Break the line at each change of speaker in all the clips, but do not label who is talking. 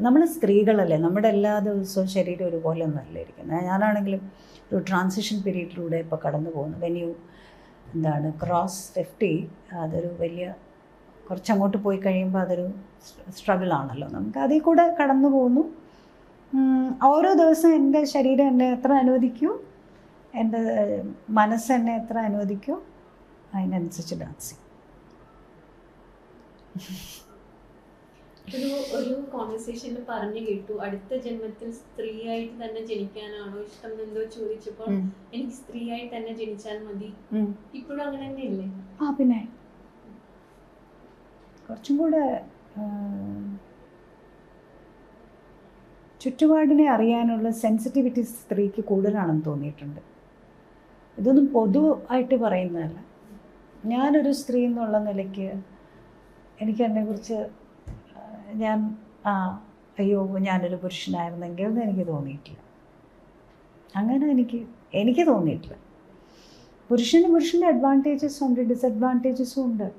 നമ്മൾ സ്ത്രീകളല്ലേ നമ്മുടെ എല്ലാ ദിവസവും ശരീരം ഒരുപോലെ ഒന്നല്ല ഇരിക്കുന്നത് ഞാനാണെങ്കിലും ഒരു ട്രാൻസിഷൻ പീരീഡിലൂടെ ഇപ്പോൾ കടന്നു പോകുന്നു. വെൻ യു എന്താണ് ക്രോസ് ഫിഫ്റ്റി അതൊരു വലിയ കുറച്ചങ്ങോട്ട് പോയി കഴിയുമ്പോൾ അതൊരു സ്ട്രഗിൾ ആണല്ലോ നമുക്ക്. അതിൽ കൂടെ കടന്നു പോകുന്നു. ഓരോ ദിവസം എന്റെ ശരീരം എന്നെ എത്ര അനുവദിക്കൂ? എന്റെ മനസ്സ് എന്നെ എത്ര അനുവദിക്കൂ? അതിനനുസരിച്ച് ഡാൻസ് ചെയ്യും
ഒരു ഒരു കോൺവെർസേഷനിൽ പറഞ്ഞു കേട്ടു. അടുത്ത ജന്മത്തിൽ സ്ത്രീയായിട്ട് തന്നെ ജനിക്കാനാണോ ഇഷ്ടം എന്തോ ചോദിച്ചപ്പോൾ. എനിക്ക് സ്ത്രീയായി തന്നെ ജനിച്ചാൽ മതി. ഇപ്പോഴും അങ്ങനെ തന്നെ ഇല്ലേ
ആ പിന്നെ. കുറച്ചും കൂടെ ചുറ്റുപാടിനെ അറിയാനുള്ള സെൻസിറ്റിവിറ്റി സ്ത്രീക്ക് കൂടുതലാണെന്ന് തോന്നിയിട്ടുണ്ട്. ഇതൊന്നും പൊതു ആയിട്ട് പറയുന്നതല്ല. ഞാനൊരു സ്ത്രീ എന്നുള്ള നിലയ്ക്ക് എനിക്ക് എന്നെക്കുറിച്ച് ഞാൻ ആ അയ്യോ ഞാനൊരു പുരുഷനായിരുന്നെങ്കിൽ എന്ന് എനിക്ക് തോന്നിയിട്ടില്ല. അങ്ങനെ എനിക്ക് എനിക്ക് തോന്നിയിട്ടില്ല. പുരുഷന് പുരുഷന്റെ അഡ്വാന്റേജസും ഉണ്ട് ഡിസഡ്വാന്റേജസും ഉണ്ട്.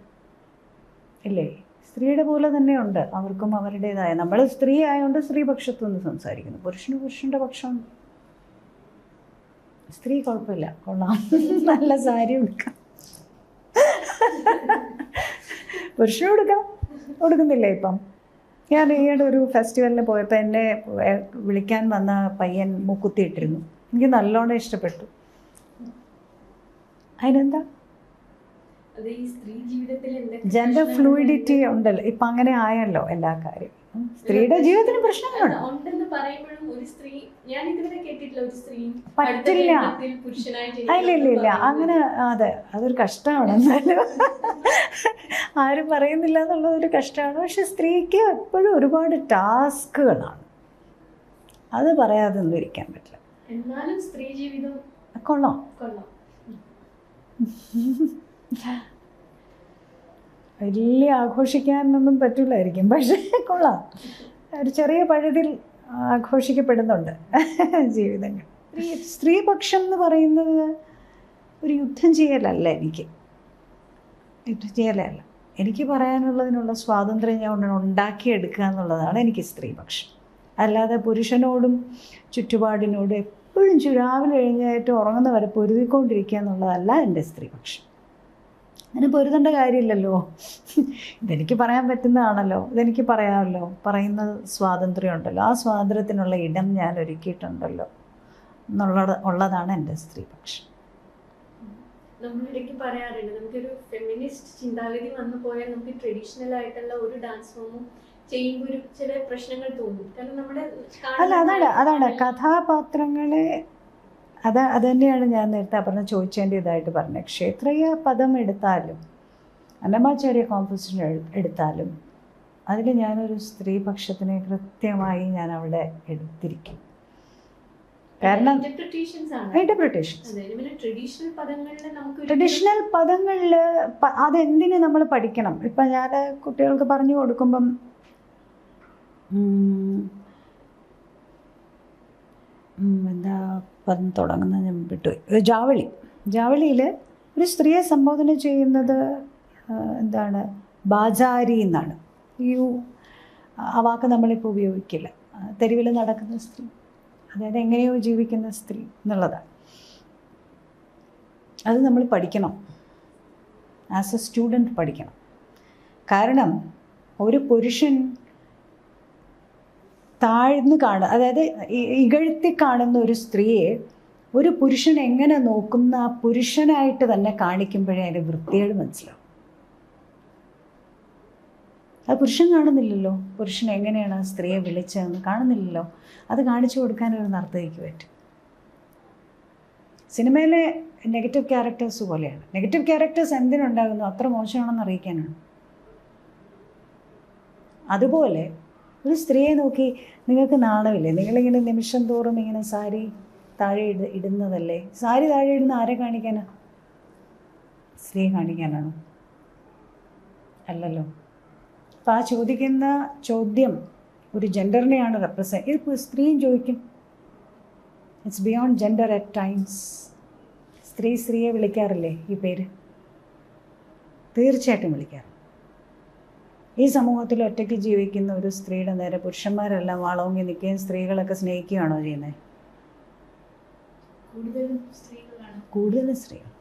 ഇല്ലേ? സ്ത്രീയുടെ പോലെ തന്നെ ഉണ്ട്. അവർക്കും അവരുടേതായ നമ്മൾ സ്ത്രീ ആയതുകൊണ്ട് സ്ത്രീപക്ഷത്തു നിന്ന് സംസാരിക്കുന്നു. പുരുഷന് പുരുഷന്റെ പക്ഷം. സ്ത്രീ കുഴപ്പമില്ല. കൊള്ളാം. നല്ല സാരി ഉടുക്കാം. പുരുഷനും ഉടുക്കാം. ഉടുക്കുന്നില്ലേ ഇപ്പം? ഞാൻ ഈയിടെ ഒരു ഫെസ്റ്റിവലിന് പോയപ്പോൾ എന്നെ വിളിക്കാൻ വന്ന പയ്യൻ മൂക്കുത്തി ഇട്ടിരുന്നു. എനിക്ക് നല്ലോണം ഇഷ്ടപ്പെട്ടു. അതിനെന്താ? ജെൻഡർ ഫ്ലൂയിഡിറ്റി ഉണ്ടല്ലോ. ഇപ്പം അങ്ങനെ ആയല്ലോ എല്ലാ കാര്യം. സ്ത്രീയുടെ ജീവിതത്തിന് പ്രശ്നങ്ങളുണ്ട്. പറ്റില്ല. ഇല്ല ഇല്ല ഇല്ല. അങ്ങനെ അതെ അതൊരു കഷ്ടമാണ് എന്നാലും. ആരും പറയുന്നില്ല എന്നുള്ളതൊരു കഷ്ടമാണ്. പക്ഷെ സ്ത്രീക്ക് എപ്പോഴും ഒരുപാട് ടാസ്കുകളാണ്. അത് പറയാതെ ഒന്നും ഇരിക്കാൻ പറ്റില്ല.
എന്നാലും സ്ത്രീ ജീവിതം
കൊള്ളാം.
കൊള്ളാം.
വലിയ ആഘോഷിക്കാനൊന്നും പറ്റില്ലായിരിക്കും പക്ഷേ കൊള്ളാം. ഒരു ചെറിയ പഴുതിൽ ആഘോഷിക്കപ്പെടുന്നുണ്ട് ജീവിതങ്ങൾ. സ്ത്രീ സ്ത്രീപക്ഷം എന്ന് പറയുന്നത് ഒരു യുദ്ധം ചെയ്യലല്ല എനിക്ക്. യുദ്ധം ചെയ്യലല്ല. എനിക്ക് പറയാനുള്ളതിനുള്ള സ്വാതന്ത്ര്യം ഞാൻ ഉണ്ടാക്കിയെടുക്കുക എന്നുള്ളതാണ് എനിക്ക് സ്ത്രീപക്ഷം. അല്ലാതെ പുരുഷനോടും ചുറ്റുപാടിനോടും എപ്പോഴും ചുരാവിൽ എഴുന്നേറ്റ് ഉറങ്ങുന്ന വരെ പൊരുതിക്കൊണ്ടിരിക്കുക എന്നുള്ളതല്ല എന്റെ സ്ത്രീപക്ഷം. അങ്ങനെ പൊരുതേണ്ട കാര്യമില്ലല്ലോ. ഇതെനിക്ക് പറയാൻ പറ്റുന്നതാണല്ലോ. ഇതെനിക്ക് പറയാമല്ലോ. പറയുന്ന സ്വാതന്ത്ര്യം ഉണ്ടല്ലോ ആ സ്വാതന്ത്ര്യത്തിനുള്ള ഇടം ഞാൻ ഒരുക്കിയിട്ടുണ്ടല്ലോ. എന്നുള്ളത് ഉള്ളതാണ് എന്റെ സ്ത്രീപക്ഷം.
നമ്മളിടയ്ക്ക് പറയാറുണ്ട് നമുക്കൊരു ഫെമിനിസ്റ്റ് ചിന്താഗതി വന്നു പോയാൽ നമുക്ക് ട്രഡീഷണൽ ആയിട്ടുള്ള ഒരു ഡാൻസ് ഫോമും ചെയ്യുമ്പോൾ ഒരു ചില പ്രശ്നങ്ങൾ തോന്നും. കാരണം നമ്മുടെ
അല്ല അതാണ് അതാണ്. കഥാപാത്രങ്ങളെ അത് അത് തന്നെയാണ് ഞാൻ നേരത്തെ പറഞ്ഞ ചോദിച്ചേണ്ട ഇതായിട്ട് പറഞ്ഞത്. ക്ഷേത്രീയ പദം എടുത്താലും അന്നമാചാര്യ കോമ്പോസിഷൻ എടുത്താലും അതിൽ ഞാനൊരു സ്ത്രീപക്ഷത്തിനെ കൃത്യമായി ഞാൻ അവിടെ എടുത്തിരിക്കും. കാരണം ഇന്റർപ്രിട്ടേഷൻസ്
ട്രഡീഷണൽ പദങ്ങളിൽ
അതെന്തിന് നമ്മൾ പഠിക്കണം? ഇപ്പം ഞാൻ കുട്ടികൾക്ക് പറഞ്ഞു കൊടുക്കുമ്പം എന്താ പദം തുടങ്ങുന്നത് ഞാൻ വിട്ടുപോയി. ജാവളി. ജാവളിയിൽ ഒരു സ്ത്രീയെ സംബോധന ചെയ്യുന്നത് എന്താണ്? ബാജാരി എന്നാണ്. യു ആ വാക്ക് നമ്മളിപ്പോൾ ഉപയോഗിക്കില്ല. തെരുവിൽ നടക്കുന്ന സ്ത്രീ. അതായത് എങ്ങനെയോ ജീവിക്കുന്ന സ്ത്രീ എന്നുള്ളതാണ്. അത് നമ്മൾ പഠിക്കണം. ആസ് എ സ്റ്റുഡന്റ് പഠിക്കണം. കാരണം ഒരു പുരുഷൻ താഴ്ന്നു കാണ അതായത് ഇകഴ്ത്തി കാണുന്ന ഒരു സ്ത്രീയെ ഒരു പുരുഷൻ എങ്ങനെ നോക്കുന്ന ആ പുരുഷനായിട്ട് തന്നെ കാണിക്കുമ്പോഴേ അതിന്റെ വൃത്തികേട് മനസ്സിലാവും. അത് പുരുഷൻ കാണുന്നില്ലല്ലോ. പുരുഷൻ എങ്ങനെയാണ് ആ സ്ത്രീയെ വിളിച്ചതെന്ന് കാണുന്നില്ലല്ലോ. അത് കാണിച്ചു കൊടുക്കാൻ ഒരു നർത്തകിക്ക് പറ്റും. സിനിമയിലെ നെഗറ്റീവ് ക്യാരക്ടേഴ്സ് പോലെയാണ്. നെഗറ്റീവ് ക്യാരക്ടേഴ്സ് എന്തിനുണ്ടാകുന്നു? അത്ര മോശമാണെന്ന് അറിയിക്കാനാണ്. അതുപോലെ ഒരു സ്ത്രീയെ നോക്കി നിങ്ങൾക്ക് നാണമില്ലേ? നിങ്ങളിങ്ങനെ നിമിഷം തോറും ഇങ്ങനെ സാരി താഴെ ഇട ഇടുന്നതല്ലേ? സാരി താഴെ ഇടുന്ന ആരെ കാണിക്കാനാണ് സ്ത്രീയെ കാണിക്കാനാണ്? അല്ലല്ലോ. അപ്പം ആ ചോദിക്കുന്ന ചോദ്യം ഒരു ജെൻഡറിനെയാണ് റെപ്രസെന്റ് ഇതിപ്പോൾ സ്ത്രീയും ചോദിക്കും. It's beyond gender at times സ്ത്രീ സ്ത്രീയെ വിളിക്കാറില്ലേ ഈ പേര്? തീർച്ചയായിട്ടും വിളിക്കാറ്. ഈ സമൂഹത്തിൽ ഒറ്റയ്ക്ക് ജീവിക്കുന്ന ഒരു സ്ത്രീയുടെ നേരെ പുരുഷന്മാരെല്ലാം വളവുങ്ങി നിൽക്കുകയും സ്ത്രീകളൊക്കെ സ്നേഹിക്കുകയാണോ ചെയ്യുന്നത്
കൂടുതലും സ്ത്രീകളാണ്.
കൂടുതലും സ്ത്രീകൾ.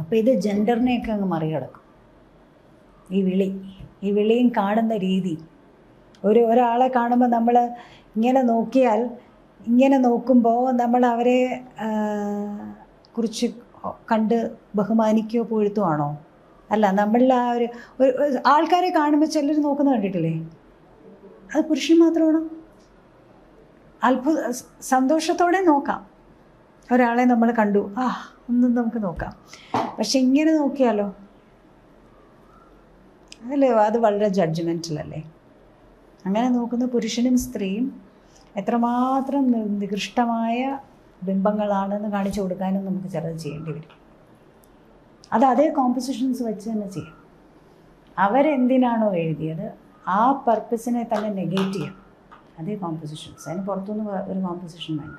അപ്പോൾ ഇത് ജെൻഡറിനെയൊക്കെ അങ്ങ് മറികടക്കും. ഈ വിളി ഈ വിളിയും കാണുന്ന രീതി. ഒരു ഒരാളെ കാണുമ്പോൾ നമ്മൾ ഇങ്ങനെ നോക്കിയാൽ ഇങ്ങനെ നോക്കുമ്പോൾ നമ്മൾ അവരെ കുറിച്ച് കണ്ട് ബഹുമാനിക്കുകയോ പുഴുത്തുവാണോ അല്ല നമ്മളിൽ ആ ഒരു ആൾക്കാരെ കാണുമ്പോൾ ചിലർ നോക്കുന്ന കണ്ടിട്ടില്ലേ? അത് പുരുഷൻ മാത്രമാണോ? അത്ഭുത സന്തോഷത്തോടെ നോക്കാം. ഒരാളെ നമ്മൾ കണ്ടു ആ ഒന്നും നമുക്ക് നോക്കാം. പക്ഷെ ഇങ്ങനെ നോക്കിയാലോ? അതല്ലേ അത് വളരെ ജഡ്ജ്മെന്റലല്ലേ അങ്ങനെ നോക്കുന്ന പുരുഷനും സ്ത്രീയും എത്രമാത്രം നികൃഷ്ടമായ ബിംബങ്ങളാണെന്ന് കാണിച്ചു കൊടുക്കാനും നമുക്ക് ചിലത് ചെയ്യേണ്ടി വരും. അത് അതേ കോമ്പസിഷൻസ് വെച്ച് തന്നെ ചെയ്യാം. അവരെന്തിനാണോ എഴുതിയത്? ആ പർപ്പസിനെ തന്നെ നെഗേറ്റ് ചെയ്യാം അതേ കോമ്പസിഷൻസ് അതിന് പുറത്തുനിന്ന് ഒരു കോമ്പസിഷൻ വേണ്ട.